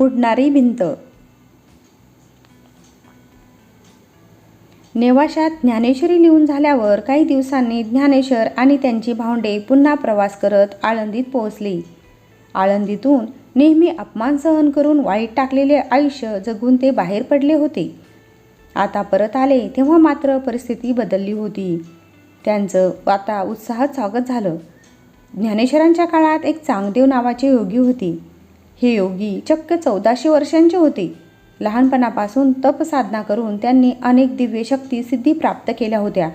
उडणारी भिंत. नेवाशात ज्ञानेश्वरी लिहून झाल्यावर काही दिवसांनी ज्ञानेश्वर आणि त्यांची भावंडे पुन्हा प्रवास करत आळंदीत पोहोचली. आळंदीतून नेहमी अपमान सहन करून वाईट टाकलेले आयुष्य जगून ते बाहेर पडले होते. आता परत आले तेव्हा मात्र परिस्थिती बदलली होती. त्यांचं आता उत्साहात स्वागत झालं. ज्ञानेश्वरांच्या काळात एक चांगदेव नावाचे योगी होती. हे योगी चक्क चौदाशे वर्षांचे होते. लहानपणापासून तप साधना करून त्यांनी अनेक दिव्य शक्ती सिद्धी प्राप्त केल्या होत्या.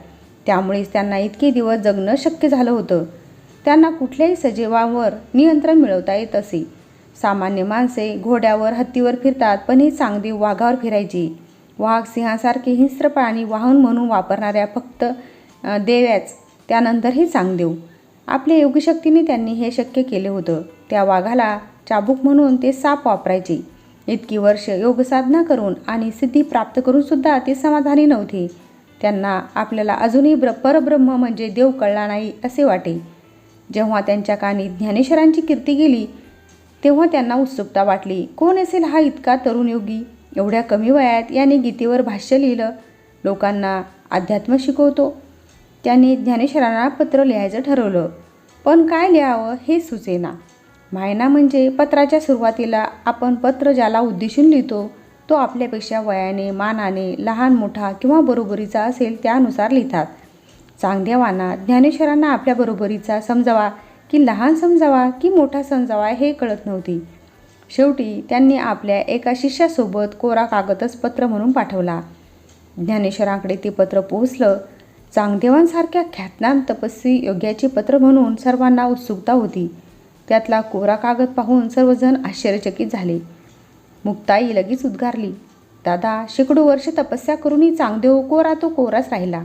त्यामुळेच त्यांना इतके दिवस जगणं शक्य झालं होतं. त्यांना कुठल्याही सजीवावर नियंत्रण मिळवता येत असे. सामान्य माणसे घोड्यावर हत्तीवर फिरतात पण ही चांगदेव वाघावर फिरायची. वाघ सिंहासारखे हिंस्त्र प्राणी वाहन म्हणून वापरणाऱ्या फक्त देव्याच देव्याच त्यानंतरही चांगदेव. आपल्या योगशक्तीने त्यांनी हे शक्य केले होतं. त्या वाघाला चाबूक म्हणून ते साप वापरायचे. इतकी वर्ष योगसाधना करून आणि सिद्धी प्राप्त करून सुद्धा ते समाधानी नव्हते. त्यांना आपल्याला अजूनही ब्र परब्रह्म म्हणजे देव कळला नाही असे वाटे. जेव्हा त्यांच्या कानी ज्ञानेश्वरांची कीर्ती गेली तेव्हा त्यांना उत्सुकता वाटली. कोण असेल हा इतका तरुण योगी? एवढ्या कमी वयात याने गीतेवर भाष्य लिहिलं. लोकांना अध्यात्म शिकवतो. त्यांनी ज्ञानेश्वरांना पत्र लिहायचं ठरवलं. पण काय लिहावं हे सुचेना. मायना म्हणजे पत्राच्या सुरुवातीला आपण पत्र ज्याला उद्देशून लिहितो तो आपल्यापेक्षा वयाने मानाने लहान मोठा किंवा बरोबरीचा असेल त्यानुसार लिहितात. चांगदेवांना ज्ञानेश्वरांना आपल्या बरोबरीचा समजावा की लहान समजावा की मोठा समजावा हे कळत नव्हती. शेवटी त्यांनी आपल्या एका शिष्यासोबत कोरा कागदच पत्र म्हणून पाठवला. ज्ञानेश्वरांकडे ते पत्र पोहोचलं. चांगदेवांसारख्या ख्यातनाम तपस्वी योग्याचे पत्र म्हणून सर्वांना उत्सुकता होती. त्यातला कोरा कागद पाहून सर्वजण आश्चर्यचकित झाले. मुक्ताई लगेच उद्गारली दादा शेकडो वर्ष तपस्या करूनही चांगदेव कोरा तो कोराच राहिला.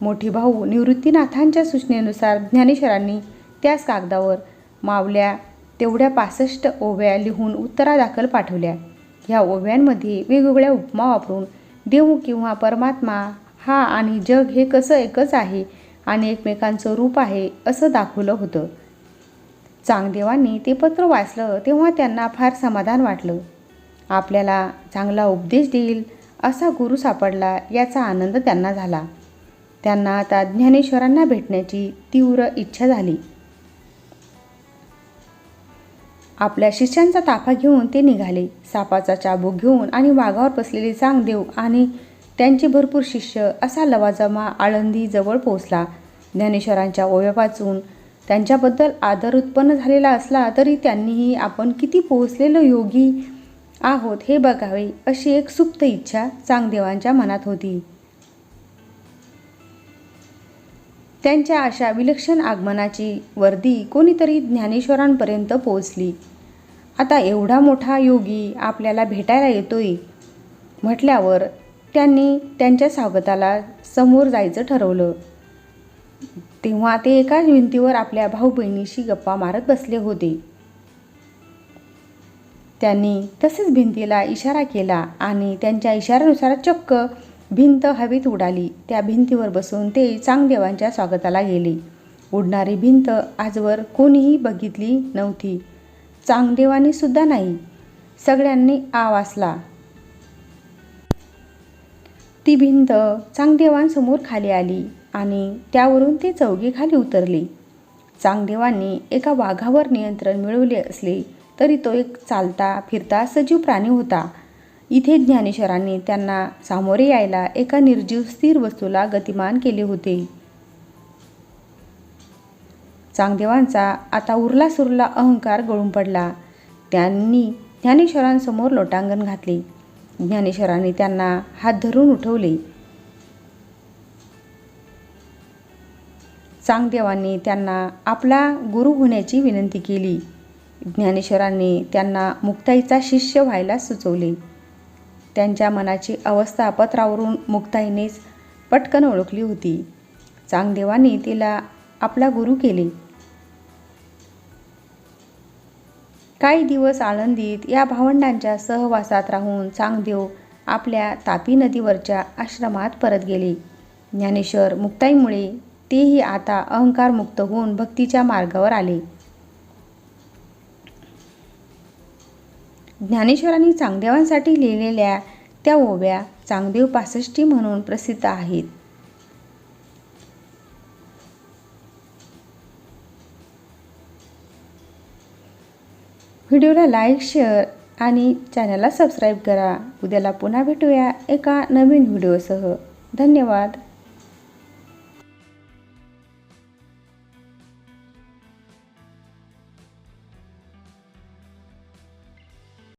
मोठी भाऊ निवृत्तीनाथांच्या सूचनेनुसार ज्ञानेश्वरांनी त्याच कागदावर मावल्या तेवढ्या पासष्ट ओव्या लिहून उत्तरादाखल पाठवल्या. ह्या ओव्यांमध्ये वेगवेगळ्या उपमा वापरून देव किंवा परमात्मा हा आणि जग हे कसं एकच आहे आणि एकमेकांचं रूप आहे असं दाखवलं होतं. चांगदेवांनी ते पत्र वाचलं तेव्हा त्यांना फार समाधान वाटलं. आपल्याला चांगला उपदेश देईल असा गुरु सापडला याचा आनंद त्यांना झाला. त्यांना आता ज्ञानेश्वरांना भेटण्याची तीव्र इच्छा झाली. आपल्या शिष्यांचा ताफा घेऊन ते निघाले. सापाचा चाबूक घेऊन आणि वाघावर बसलेले चांगदेव आणि त्यांचे भरपूर शिष्य असा लवाजमा आळंदी जवळ पोहोचला. ज्ञानेश्वरांच्या ओव्या वाचून त्यांच्याबद्दल आदर उत्पन्न झालेला असला तरी त्यांनीही आपण किती पोहोचलेलो योगी आहोत हे बघावे अशी एक सुप्त इच्छा चांगदेवांच्या मनात होती. त्यांच्या अशा विलक्षण आगमनाची वर्दी कोणीतरी ज्ञानेश्वरांपर्यंत पोहोचली. आता एवढा मोठा योगी आपल्याला भेटायला येतोय म्हटल्यावर त्यांनी त्यांच्या स्वागताला समोर जायचं ठरवलं. तेव्हा ते एकाच भिंतीवर आपल्या भाऊ बहिणीशी गप्पा मारत बसले होते. त्यांनी तसेच भिंतीला इशारा केला आणि त्यांच्या इशाऱ्यानुसार चक्क भिंत हवेत उडाली. त्या भिंतीवर बसून ते चांगदेवांच्या स्वागताला गेले. उडणारी भिंत आजवर कोणीही बघितली नव्हती. चांगदेवानी सुद्धा नाही. सगळ्यांनी आवासला ती भिंत चांगदेवांसमोर खाली आली. आणि त्यावरून ते चौघे खाली उतरले. चांगदेवांनी एका वाघावर नियंत्रण मिळवले असले तरी तो एक चालता फिरता सजीव प्राणी होता. इथे ज्ञानेश्वरांनी त्यांना सामोरे यायला एका निर्जीव स्थिर वस्तूला गतिमान केले होते. चांगदेवांचा आता उरला सुरला अहंकार गळून पडला. त्यांनी ज्ञानेश्वरांसमोर लोटांगण घातले. ज्ञानेश्वरांनी त्यांना हात धरून उठवले. चांगदेवांनी त्यांना आपला गुरु होण्याची विनंती केली. ज्ञानेश्वरांनी त्यांना मुक्ताईचा शिष्य व्हायला सुचवले. त्यांच्या मनाची अवस्था पत्रावरून मुक्ताईनेच पटकन ओळखली होती. चांगदेवांनी तिला आपला गुरु केले. काही दिवस आळंदीत या भावंडांच्या सहवासात राहून चांगदेव आपल्या तापी नदीवरच्या आश्रमात परत गेले. ज्ञानेश्वर मुक्ताईमुळे तेही आता अहंकारमुक्त होऊन भक्तीच्या मार्गावर आले. ज्ञानेश्वरांनी चांगदेवांसाठी लिहिलेल्या त्या ओव्या चांगदेव पासष्टी म्हणून प्रसिद्ध आहेत. व्हिडिओला लाईक शेअर आणि चॅनलला सबस्क्राईब करा. उद्याला पुन्हा भेटूया एका नवीन व्हिडिओसह. धन्यवाद.